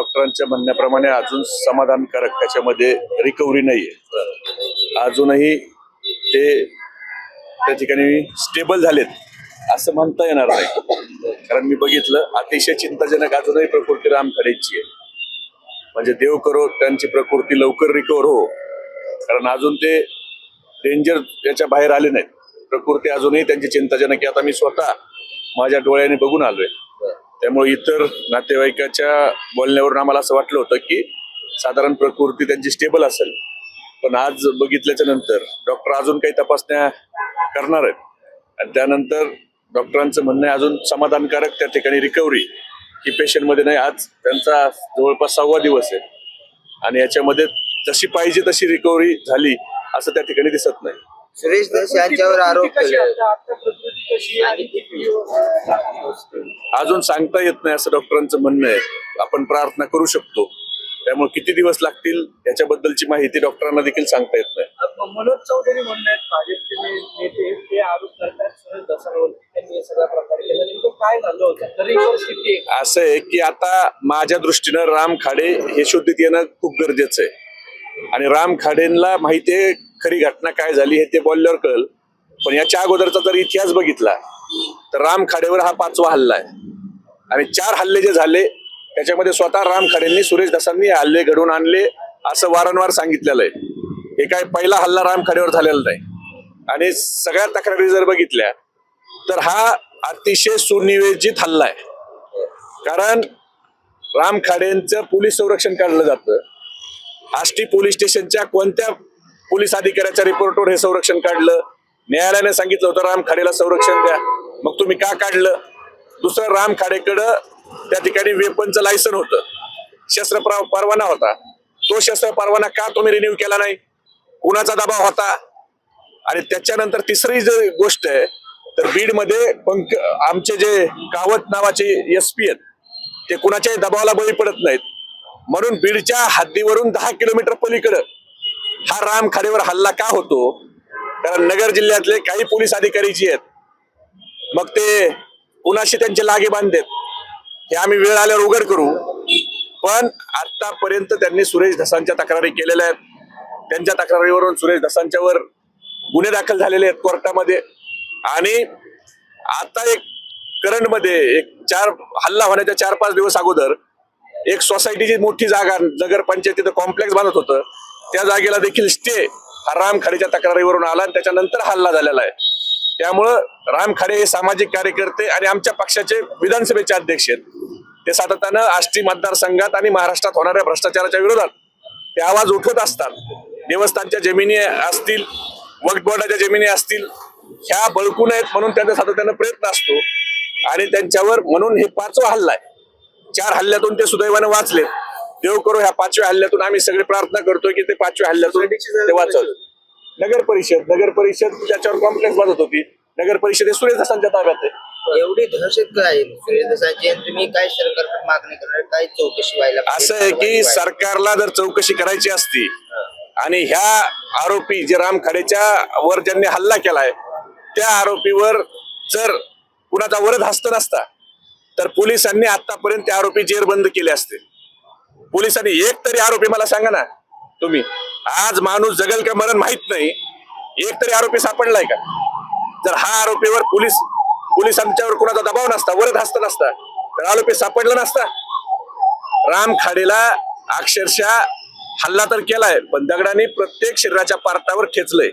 डॉक्टरांच्या म्हणण्याप्रमाणे अजून समाधानकारक त्याच्यामध्ये रिकव्हरी नाहीये. अजूनही ते त्या ठिकाणी स्टेबल झालेत असं म्हणता येणार नाही. कारण मी बघितलं अतिशय चिंताजनक अजूनही प्रकृती रामखडेची आहे. म्हणजे देव करो त्यांची प्रकृती लवकर रिकवर हो. कारण अजून ते डेंजर याच्या बाहेर आले नाहीत. प्रकृती अजूनही त्यांची चिंताजनक आहे. आता मी स्वतः माझ्या डोळ्याने बघून आलोय. त्यामुळे इतर नातेवाईकाच्या बोलण्यावरून आम्हाला असं वाटलं होतं की साधारण प्रकृती त्यांची स्टेबल असेल. पण आज बघितल्याच्या नंतर डॉक्टर अजून काही तपासण्या करणार आहेत. आणि त्यानंतर डॉक्टरांचं म्हणणं आहे अजून समाधानकारक त्या ठिकाणी रिकव्हरी ही पेशंटमध्ये नाही. आज त्यांचा जवळपास सहावा दिवस आहे. आणि याच्यामध्ये जशी पाहिजे तशी रिकव्हरी झाली असं त्या ठिकाणी दिसत नाही. सुरेश धस यांच्यावर आरोप केले. अजून सांगता येत नाही असं डॉक्टरांचं म्हणणं आहे. आपण प्रार्थना करू शकतो. त्यामुळे किती दिवस लागतील याच्याबद्दलची माहिती डॉक्टरांना देखील सांगता येत नाही. मनोज चौधरी म्हणतात भाजपचे नेते ते आरोप करतात सुरेश दसावरती त्यांनी हे सगळा प्रकार केला. नेमकं काय झालं होतं? तरी परिस्थिती आहे? असं आहे की आता माझ्या दृष्टीनं राम खाडे हे शोधित येणं खूप गरजेचं आहे. आणि राम खाडेंना माहिती आहे खरी घटना काय झाली हे ते बोलल्यावर कळल. पण याच्या अगोदरचा जर इतिहास बघितला तर राम खाडेवर हा पाचवा हल्ला आहे. आणि चार हल्ले जे झाले त्याच्यामध्ये स्वतः राम खाडेंनी सुरेश दासांनी हल्ले घडवून आणले असं वारंवार सांगितलेलं आहे. हे काय पहिला हल्ला राम खाडेवर झालेला नाही. आणि सगळ्या तक्रारी जर बघितल्या तर हा अतिशय सुनियोजित हल्ला आहे. कारण राम खाडेंचं पोलीस संरक्षण काढलं जातं. आष्टी पोलीस स्टेशनच्या कोणत्या पोलीस अधिकाऱ्याच्या रिपोर्टवर हे संरक्षण काढलं. न्यायालयाने सांगितलं होतं राम खाडेला संरक्षण द्या. मग तुम्ही का काढलं? दुसरं राम खाडेकडं त्या ठिकाणी वेपनचं लायसन होतं. शस्त्र परवाना होता. तो शस्त्र परवाना का तुम्ही रिन्यू केला नाही? कुणाचा दबाव होता? आणि त्याच्यानंतर तिसरी जी गोष्ट आहे तर बीडमध्ये पंक आमचे जे कावत नावाचे एस पी आहेत ते कुणाच्याही दबावाला बळी पडत नाहीत. म्हणून बीडच्या हद्दीवरून दहा किलोमीटर पलीकडं हा राम खाडेवर हल्ला का होतो? कारण नगर जिल्ह्यातले काही पोलीस अधिकारी जे आहेत मग ते कुणाशी त्यांचे लागे बांधतात हे आम्ही वेळ आल्यावर उघड करू. पण आतापर्यंत त्यांनी सुरेश धसांच्या तक्रारी केलेल्या आहेत. त्यांच्या तक्रारीवरून सुरेश धसांच्यावर गुन्हे दाखल झालेले आहेत कोर्टामध्ये. आणि आता एक करंटमध्ये एक चार हल्ला होण्याच्या चार पाच दिवस अगोदर एक सोसायटीची मोठी जागा नगर पंचायतीचं कॉम्प्लेक्स बांधत होतं. त्या जागेला देखील स्टे हा राम खाडेच्या तक्रारीवरून आला आणि त्याच्यानंतर हल्ला झालेला आहे. त्यामुळं राम खाडे हे सामाजिक कार्यकर्ते आणि आमच्या पक्षाचे विधानसभेचे अध्यक्ष आहेत. ते सातत्यानं आष्टी मतदारसंघात आणि महाराष्ट्रात होणाऱ्या भ्रष्टाचाराच्या विरोधात ते आवाज उठवत असतात. देवस्थानच्या जमिनी असतील वक्फ बोर्डाच्या जमिनी असतील ह्या बळकू नयेत म्हणून त्यांचा सातत्यानं प्रयत्न असतो. आणि त्यांच्यावर म्हणून हे पाचवा हल्ला आहे. चार हल्ल्यातून ते सुदैवानं वाचलेत. देव करो ह्या पाचव्या हल्ल्यातून आम्ही सगळे प्रार्थना करतोय की ते पाचव्या हल्ल्यातून ते वाचवलं नगर परिषद नगर परिषद त्याच्यावर कॉम्प्लेक्स बांधत होती नगर परिषद हे सुरेश हसांच्या ताब्यात आहे. एवढी दहशत काय तुम्ही काय सरकारकडे मागणी करणार? काय चौकशी व्हायला? असं आहे की सरकारला जर चौकशी करायची असती आणि ह्या आरोपी जे राम खाडेच्या वर ज्यांनी हल्ला केलाय त्या आरोपीवर जर कुणाचा वरद हस्त नसता तर पोलिसांनी आतापर्यंत ते आरोपी जेरबंद केले असते. पोलिसांनी एक तरी आरोपी मला सांगा ना. तुम्ही. आज माणूस जगल का मरण माहीत नाही. एक तरी आरोपी सापडलाय का? जर हा आरोपीवर पोलीस पोलिसांच्यावर कुणाचा दबाव नसता वरद हस्त नसता तर आरोपी सापडला नसता. राम खाडेला अक्षरशः हल्ला तर केलाय पण दगडाने प्रत्येक शरीराच्या पार्टावर खेचलंय.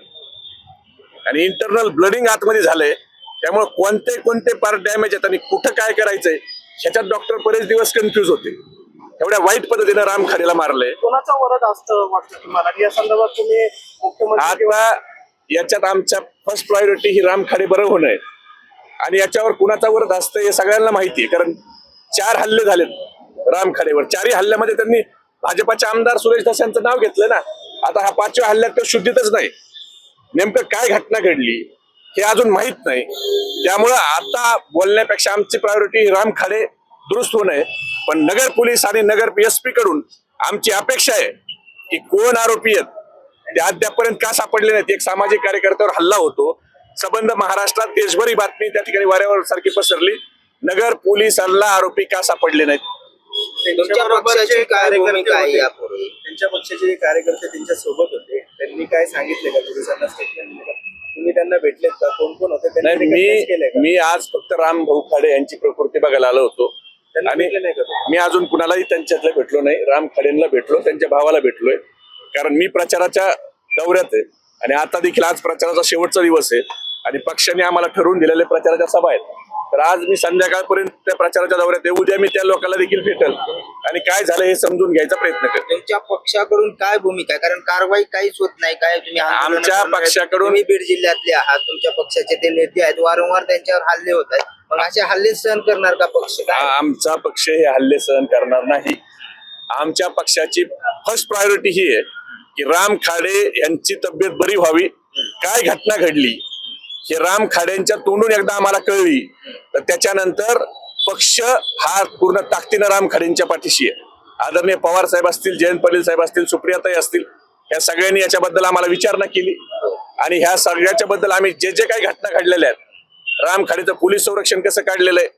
आणि इंटरनल ब्लडिंग आतमध्ये झालंय. त्यामुळे कोणते कोणते पार्ट डॅमेज आहेत आणि कुठं काय करायचंय ह्याच्यात डॉक्टर बरेच दिवस कन्फ्युज होते. एवढ्या वाईट पद्धतीनं राम खाडेला मारलंय. कोणाचा वरद असतं वाटतं तुम्हाला? आणि या संदर्भात तुम्ही मुख्यमंत्री आता याच्यात आमच्या फर्स्ट प्रायोरिटी ही राम खाडे बरं होणं आहे. आणि याच्यावर कुणाचा वरद असतं हे सगळ्यांना माहिती आहे कारण चार हल्ले झालेत राम खाडेवर. चारही हल्ल्यामध्ये त्यांनी भाजपाचे आमदार सुरेश धस यांचं नाव घेतलं ना आता हा पाचव्या हल्ल्यात तर शुद्धीतच नाही. नेमकं काय घटना घडली हे अजून माहीत नाही. त्यामुळं आता बोलण्यापेक्षा आमची प्रायोरिटी राम खाडे दुरुस्त होणं आहे पण नगर पोलीस आणि नगर पी कडून आमची अपेक्षा आहे की कोण आरोपी आहेत ते अद्यापपर्यंत का सापडले नाहीत एक सामाजिक कार्यकर्त्यावर हल्ला होतो. संबंध महाराष्ट्रात देशभर ही बातमी त्या ठिकाणी वाऱ्यावर सारखी पसरली. नगर पोलिसांना आरोपी का सापडले नाहीत? त्यांच्या पक्षाचे जे कार्यकर्ते त्यांच्यासोबत होते त्यांनी काय सांगितले का? पोलिसांना स्टेटमेंट दिलं तुम्ही त्यांना भेटलेत का? कोण कोण होते? मी? मी आज फक्त राम भाऊ खाडे यांची प्रकृती बघायला आलो होतो. आणि? मी अजून कुणालाही त्यांच्यातलं भेटलो नाही. राम खाडेंना भेटलो त्यांच्या भावाला भेटलोय. कारण मी प्रचाराच्या दौऱ्यात आहे आणि आता देखील आज प्रचाराचा शेवटचा दिवस आहे आणि पक्षाने आम्हाला ठरवून दिलेले प्रचाराच्या सभा आहेत. तर आज मी संध्याकाळपर्यंत त्या प्रचाराच्या दौऱ्यात आहे. उद्या मी त्या लोकांना देखील भेटल. आणि काय झालं हे समजून घ्यायचा प्रयत्न करेन. तुमच्या पक्षाकडून काय भूमिका आहे? कारण कारवाई काहीच होत नाही. काय तुम्ही आमच्या. पक्षाकडून- बीड जिल्ह्यातले आहात. तुमच्या पक्षाचे ते नेते आहेत. वारंवार त्यांच्यावर हल्ले होत आहेत. मग असे हल्ले सहन करणार का पक्ष? काय? आमचा पक्ष हे हल्ले सहन करणार नाही. आमच्या पक्षाची फर्स्ट प्रायोरिटी ही आहे की राम खाडे यांची तब्येत बरी व्हावी. काय घटना घडली? हे राम खाडेंच्या तोंडून एकदा आम्हाला कळली. तर त्याच्यानंतर पक्ष हा पूर्ण ताकदीनं राम खाडेंच्या पाठीशी आहे. आदरणीय पवार साहेब असतील जयंत पाटील साहेब असतील सुप्रियाताई असतील या सगळ्यांनी याच्याबद्दल आम्हाला विचारणा केली. आणि ह्या सगळ्याच्या बद्दल आम्ही जे जे काही घटना घडलेल्या आहेत रामखाडीचं पोलीस संरक्षण कसं काढलेलं आहे?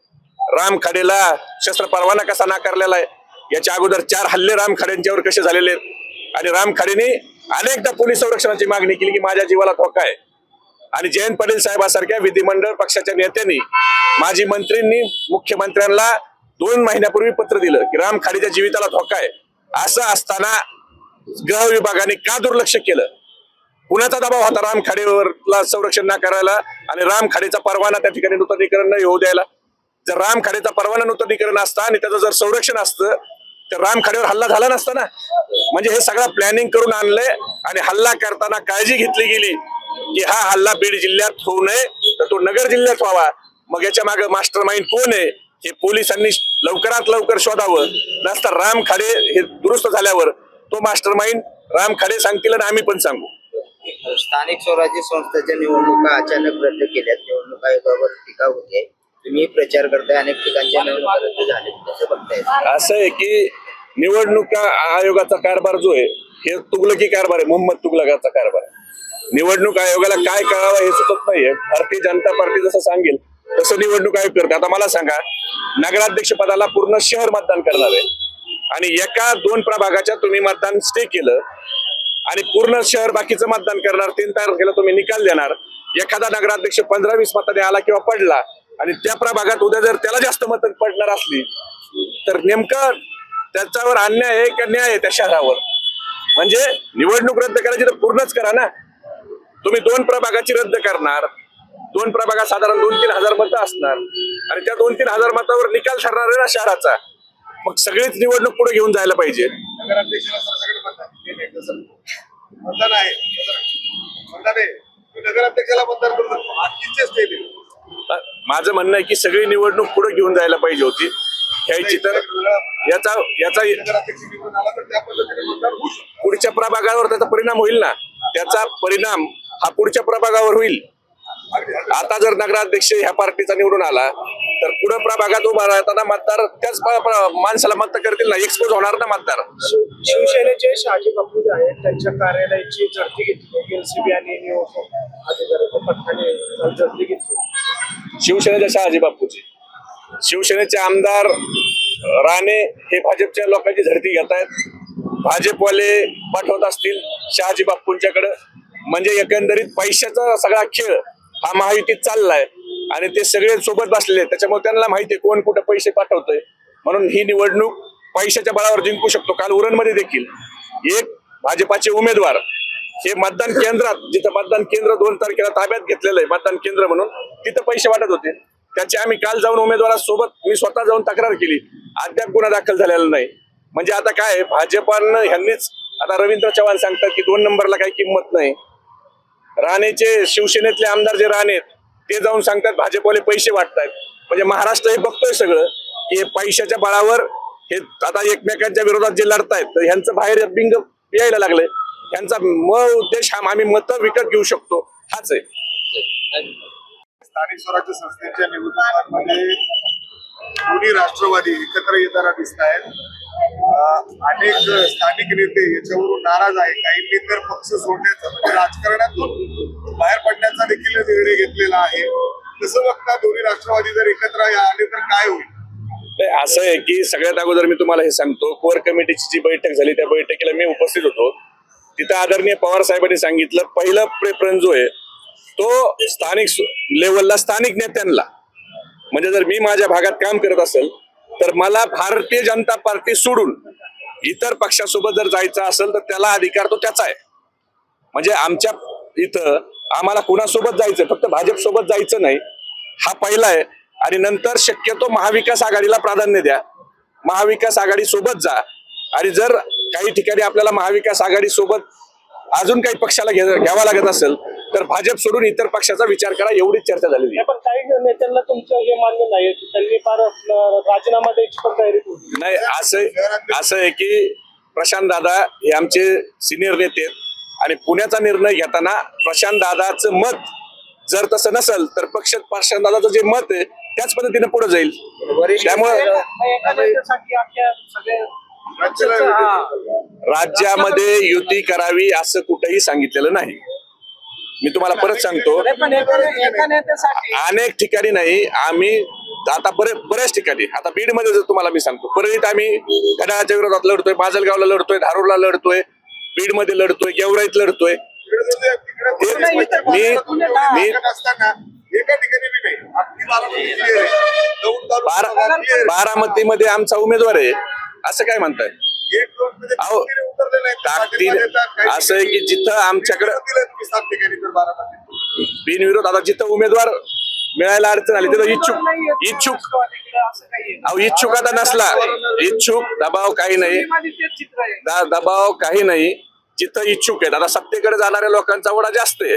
रामखाडेला शस्त्र परवाना कसा नाकारलेला आहे? याच्या अगोदर चार हल्ले रामखाड्यांच्यावर कसे झालेले आहेत? आणि रामखाडेने अनेकदा पोलीस संरक्षणाची मागणी केली की माझ्या जीवाला धोका आहे. आणि जयंत पाटील साहेबासारख्या विधिमंडळ पक्षाच्या नेत्यांनी माजी मंत्रींनी मुख्यमंत्र्यांना दोन महिन्यापूर्वी पत्र दिलं की राम खाडेच्या जीविताला धोका आहे. असं असताना गृह विभागाने का दुर्लक्ष केलं? कुणाचा दबाव होता राम खाडेवरला संरक्षण न करायला आणि राम खाडेचा परवाना त्या ठिकाणी नूतनीकरण नाही होऊ द्यायला. जर राम खाडेचा परवाना नूतनीकरण असता आणि त्याचं जर संरक्षण असतं तर राम खाडेवर हल्ला झाला नसता ना. म्हणजे हे सगळं प्लॅनिंग करून आणलंय आणि हल्ला करताना काळजी घेतली गेली की हा हल्ला बीड जिल्ह्यात होऊ नये तर तो नगर जिल्ह्यात व्हावा. मग याच्या मागे मास्टर माइंड कोण आहे हे पोलिसांनी लवकरात लवकर शोधावं. नसता राम खाडे हे दुरुस्त झाल्यावर तो मास्टर माइंड राम खाडे सांगतील आणि आम्ही पण सांगू. स्थानिक स्वराज्य संस्थेच्या निवडणुका अचानक रद्द केल्यात. निवडणूक आयोगावर टीका होते. तुम्ही प्रचार करताय अनेक ठिकाणच्या निवडणुका रद्द झाल्या कसं बघताय? असं आहे की निवडणुका आयोगाचा कारभार जो आहे हे तुगलकी कारभार आहे. मोहम्मद तुगलकाचा कारभार निवडणूक आयोगाला काय करावं हे सुचत नाहीये. भारतीय जनता पार्टी जसं सांगेल तसं निवडणूक आयोग करते. आता मला सांगा नगराध्यक्ष पदाला पूर्ण शहर मतदान करणार आहे. आणि एका दोन प्रभागाच्या तुम्ही मतदान स्टे केलं आणि पूर्ण शहर बाकीचं मतदान करणार तीन तारखेला तुम्ही निकाल देणार. एखादा नगराध्यक्ष पंधरा वीस मताने आला किंवा पडला आणि त्या प्रभागात उद्या जर त्याला जास्त मत पडणार असली तर नेमकं त्याच्यावर अन्याय आहे का न्याय आहे त्या शहरावर? म्हणजे निवडणूक रद्द करायची तर पूर्णच करा ना. तुम्ही दोन प्रभागाची रद्द करणार. दोन प्रभागात साधारण दोन तीन हजार मतं असणार. आणि त्या दोन तीन हजार मतावर निकाल ठरणार आहे ना शहराचा. मग सगळीच निवडणूक पुढे घेऊन जायला पाहिजे. मतदान आहे. मतदान आहे. नगराध्यक्षाला मतदान करू दिले माझं म्हणणं आहे की सगळी निवडणूक पुढे घेऊन जायला पाहिजे होती. घ्यायची तर याचा याचा पुढच्या प्रभागावर त्याचा परिणाम होईल ना? त्याचा परिणाम हा पुढच्या प्रभागावर होईल. आता जर नगराध्यक्ष ह्या पार्टीचा निवडून आला तर पुढे प्रभागात उभा राहताना मतदार त्याच माणसाला मत करतील ना. एक्सपोज होणार ना मतदार. शिवसेनेचे शहाजी बापू आहेत त्यांच्या कार्यालयाची झडती घेतली. एलसीबी आणि झडती घेतली. शिवसेनेच्या शहाजी बापूची. शिवसेनेचे आमदार राणे हे भाजपच्या लोकांची झडती घेत आहेत. भाजपवाले पाठवत असतील शहाजी बापूंच्याकडं. म्हणजे एकंदरीत पैशाचा सगळा खेळ हा महायुतीत चाललाय. आणि ते सगळे सोबत बसलेले त्याच्यामुळे त्यांना माहिती आहे कोण कुठं पैसे पाठवतोय. म्हणून ही निवडणूक पैशाच्या बळावर जिंकू शकतो. काल उरणमध्ये देखील एक भाजपाचे उमेदवार हे मतदान केंद्रात जिथं मतदान केंद्र दोन तारखेला ताब्यात घेतलेलं आहे मतदान केंद्र म्हणून तिथं पैसे वाटत होते. त्याचे आम्ही काल जाऊन उमेदवारासोबत मी स्वतः जाऊन तक्रार केली. अद्याप गुन्हा दाखल झालेला नाही. म्हणजे आता काय आहे, भाजपानं ह्यांनीच आता रवींद्र चव्हाण सांगतात की दोन नंबरला काही किंमत नाही. राणेचे शिवसेनेतले आमदार जे राणे आहेत, ते जाऊन सांगतात भाजपवाले पैसे वाटतायत. म्हणजे महाराष्ट्र हे बघतोय सगळं की हे पैशाच्या बळावर हे आता एकमेकांच्या विरोधात जे लढतायत तर ह्यांचं बाहेर बिंग यायला लागलंय. ह्यांचा मूळ उद्देश हा आम्ही मतं विकत घेऊ शकतो हाच आहे. स्थानिक स्वराज्य संस्थेच्या निवडणुकांमध्ये दोन्ही राष्ट्रवादी एकत्र येताना दिसत आहेत अनेक स्थानिक नेते याच्यावरून नाराज आहे. काहींनी तर पक्ष सोडण्याचा म्हणजे राजकारणातून बाहेर पडण्याचा देखील निर्णय घेतलेला आहे. तसं बघता दोन्ही राष्ट्रवादी जर एकत्र आले तर काय होईल? असं आहे की सगळ्यात अगोदर मी तुम्हाला हे सांगतो कोर कमिटीची जी बैठक झाली त्या बैठकीला मी उपस्थित होतो. तिथं आदरणीय पवार साहेबांनी सांगितलं पहिलं प्रेफरन्स जो आहे तो स्थानिक लेवलला स्थानिक नेत्यांना म्हणजे जर मी माझ्या भागात काम करत असेल तर मला भारतीय जनता पार्टी सोडून इतर पक्षासोबत जर जायचं असेल तर त्याला अधिकार तो त्याचा आहे. म्हणजे आमच्या इथं आम्हाला कुणासोबत जायचं फक्त भाजप सोबत जायचं नाही. हा पहिला आहे. आणि नंतर शक्यतो महाविकास आघाडीला प्राधान्य द्या. महाविकास आघाडी सोबत जा. आणि जर काही ठिकाणी आपल्याला महाविकास आघाडी सोबत अजून काही पक्षाला घे घ्यावा लागत असेल तर भाजप सोडून इतर पक्षाचा विचार करा एवढीच चर्चा झालेली आहे. पण काही नेत्यांना तुमचं हे मान्य नाही त्यांनी फार राजीनामा द्यायची पण तयारी नाही असं असं आहे की प्रशांत दादा हे आमचे सिनियर नेते आहेत आणि पुण्याचा निर्णय घेताना प्रशांत दादाचं मत जर तसं नसेल तर पक्ष प्रशांत दादाचं जे मत आहे त्याच पद्धतीने पुढे जाईल. त्यामुळे-. राज्यामध्ये युती करावी असं कुठेही सांगितलेलं नाही. मी तुम्हाला परत सांगतो. अनेक ठिकाणी नाही आम्ही आता बरे बऱ्याच ठिकाणी. आता बीडमध्ये जर तुम्हाला मी सांगतो परळीत आम्ही घड्याळाच्या विरोधात लढतोय माजलगावला लढतोय धारूरला लढतोय बीडमध्ये लढतोय गेवराईत लढतोय. मी- मी-. बारामतीमध्ये आमचा उमेदवार आहे. असं काय म्हणताय? अहो, ताकदीने असं आहे की जिथं आमच्याकडं- बिनविरोध दिलं तुम्ही सात ठिकाणी तर बारामतीत. बिनविरोध आता जिथं उमेदवार मिळायला अडचण आली तिथं इच्छुक इच्छुक. अहो इच्छुक आता नसला. इच्छुक दबाव काही नाही. दबाव काही नाही. जिथं इच्छुक आहेत आता सत्तेकडे जाणाऱ्या लोकांचा ओढा जास्त आहे.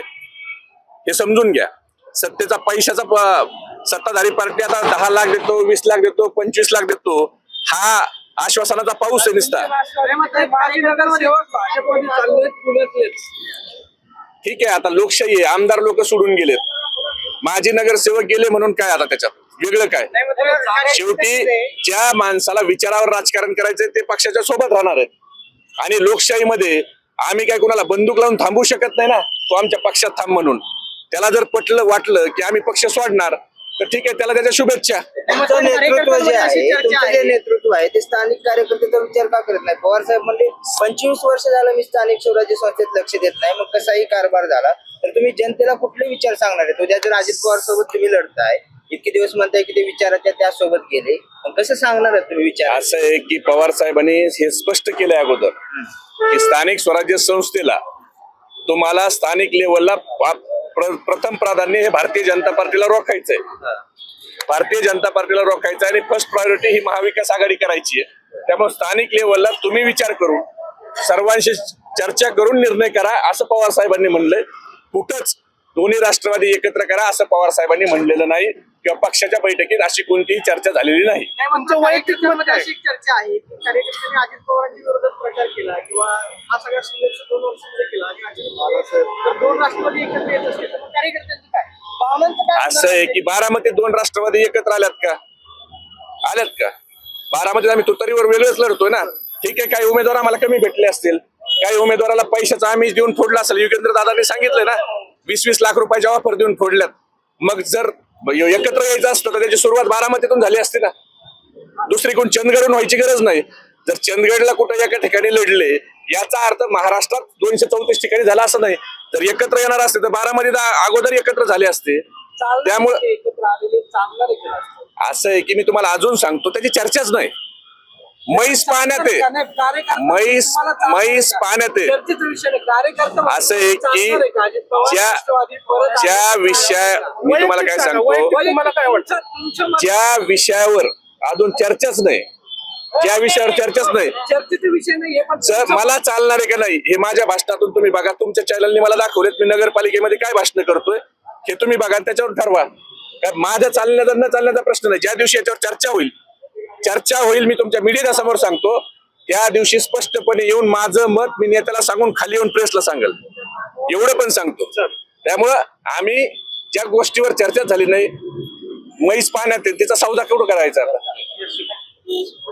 हे समजून घ्या. सत्तेचा पैशाचा सत्ताधारी पार्टी आता दहा लाख देतो वीस लाख देतो पंचवीस लाख देतो. हा आश्वासनाचा पाऊस आहे नुसता. ठीक आहे आता लोकशाही आहे. आमदार लोक सोडून गेलेत. माजी नगरसेवक गेले म्हणून काय आता त्याच्यात? वेगळं काय? शेवटी ज्या माणसाला विचारावर राजकारण करायचंय ते पक्षाच्या सोबत राहणार आहेत. आणि लोकशाहीमध्ये आम्ही काय कोणाला बंदूक लावून थांबू शकत नाही ना? तो आमच्या पक्षात थांब म्हणून. त्याला जर पटलं वाटलं की आम्ही पक्ष सोडणार तर ठीक आहे त्याला त्याच्या शुभेच्छा. तुमचं नेतृत्व जे आहे तुमचं जे नेतृत्व आहे ते स्थानिक कार्यकर्त्याचा विचार का करत नाही पवार साहेब म्हणले पंचवीस वर्ष झालं मी स्थानिक स्वराज्य संस्थेत लक्ष देत नाही मग कसाही कारभार झाला तर तुम्ही जनतेला कुठले विचार सांगणार आहे उद्या जर अजित पवार सोबत तुम्ही लढताय इतके दिवस म्हणताय की ते विचाराच्या त्यासोबत गेले मग कसं सांगणार आहे तुम्ही विचार? असं आहे की पवार साहेबांनी हे स्पष्ट केलंय अगोदर की स्थानिक स्वराज्य संस्थेला तुम्हाला स्थानिक लेवलला प्रथम प्राधान्य हे भारतीय जनता पार्टीला रोखायचंय. भारतीय जनता पार्टीला रोखायचं आणि फर्स्ट प्रायोरिटी ही महाविकास आघाडी करायची आहे. त्यामुळे स्थानिक लेवलला तुम्ही विचार करून सर्वांशी चर्चा करून निर्णय करा असं पवार साहेबांनी म्हणलंय. कुठंच दोन्ही राष्ट्रवादी एकत्र करा असं पवार साहेबांनी म्हणलेलं नाही. किंवा पक्षाच्या बैठकीत अशी कोणतीही चर्चा झालेली नाही. तुमचं वैयक्तिक मत काय? अशी चर्चा आहे? की कार्यकर्त्यांनी अजित पवारांच्या विरोधात प्रचार केला किंवा हा सगळा संघर्ष दोन वर्षांमध्ये केला. आणि अजित पवार जर दोन राष्ट्रवादी एकत्र येत असतील तर असं आहे की बारामतीत दोन राष्ट्रवादी एकत्र आल्यात का? आल्यात का? बारामतीत आम्ही तुतारीवर वेगळंच लढतोय ना. ठीक आहे काही उमेदवार आम्हाला कमी भेटले असतील. काही उमेदवाराला पैशाचा आम्ही देऊन फोडला असेल. युगेंद्र दादांनी सांगितलंय ना वीस वीस लाख रुपयाच्या ऑफर देऊन फोडल्यात. मग जर एकत्र यायचं असतं तर त्याची सुरुवात बारामतीतून झाली असती ना. दुसरी कोण चंदगडून व्हायची गरज नाही. जर चंदगडला कुठं एका ठिकाणी लढले याचा अर्थ महाराष्ट्रात दोनशे चौतीस ठिकाणी झाला असं नाही जर एकत्र येणार असते तर बारामतीत आ- अगोदर एकत्र झाले असते त्यामुळं. असं आहे की मी तुम्हाला अजून सांगतो त्याची चर्चाच नाही पाण्यात? पाण्यात आहे चर्चेचा विषय नाही. कार्यकर्ता असं आहे की ज्या-. विषय- मी तुम्हाला काय सांगतो? ज्या विषयावर अजून चर्चाच नाही ज्या विषयावर चर्चाच नाही. चर्चेचा विषय नाही हे तुमचं मला चालणार आहे का नाही हे माझ्या भाषणातून तुम्ही बघा. तुमच्या चॅनलने मला दाखवलेत मी नगरपालिकेमध्ये काय भाषण करतोय हे तुम्ही बघा त्याच्यावर ठरवा. काय माझ्या चालण्याचा न चालण्याचा प्रश्न नाही ज्या दिवशी याच्यावर चर्चा होईल चर्चा होईल मी तुमच्या मीडियाच्या समोर सांगतो त्या दिवशी स्पष्टपणे येऊन माझं मत मी नेत्याला सांगून खाली येऊन प्रेसला सांगेल. एवढं पण सांगतो. त्यामुळं आम्ही ज्या गोष्टीवर चर्चा झाली नाही म्हैस पाण्यात तिचा सौदा केवढं करायचा?